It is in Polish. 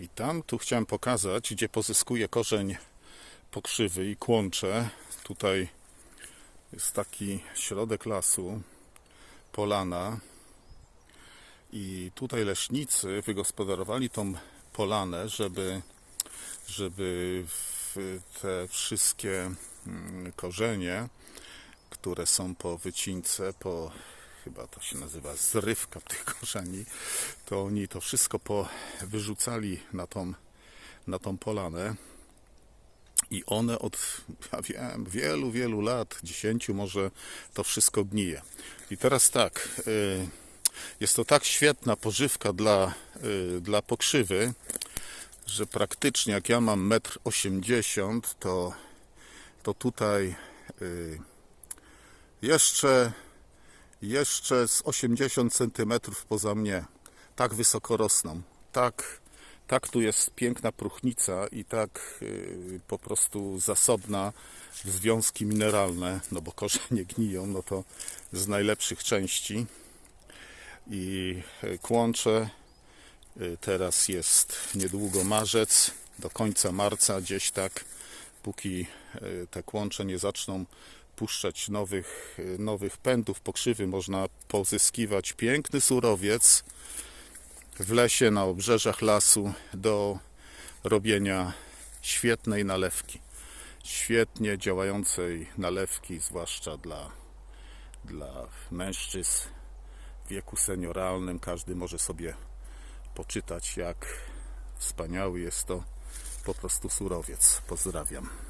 Witam. Tu chciałem pokazać, gdzie pozyskuję korzeń pokrzywy i kłącze. Tutaj jest taki środek lasu, polana. I tutaj leśnicy wygospodarowali tą polanę, żeby, żeby te wszystkie mm, korzenie, które są po wycince, po chyba to się nazywa zrywka tych korzeni, to oni to wszystko po, wyrzucali na tą, na tą polanę. I one od, ja wiem, wielu, wielu lat, dziesięciu może, to wszystko gnije. I teraz tak, y, jest to tak świetna pożywka dla, y, dla pokrzywy, że praktycznie jak ja mam 1,80 m, to, to tutaj y, jeszcze, jeszcze z 80 cm poza mnie tak wysoko rosną. Tak, tak tu jest piękna próchnica i tak y, po prostu zasobna w związki mineralne, no bo korzenie gniją, no to z najlepszych części. I y, kłącze Y, Teraz jest niedługo marzec, do końca marca gdzieś tak, póki y, te kłącze nie zaczną puszczać nowych, y, nowych pędów pokrzywy, można pozyskiwać piękny surowiec w lesie, na obrzeżach lasu do robienia świetnej nalewki. Świetnie działającej nalewki, zwłaszcza dla, dla mężczyzn w wieku senioralnym. Każdy może sobie poczytać, jak wspaniały jest to po prostu surowiec. Pozdrawiam.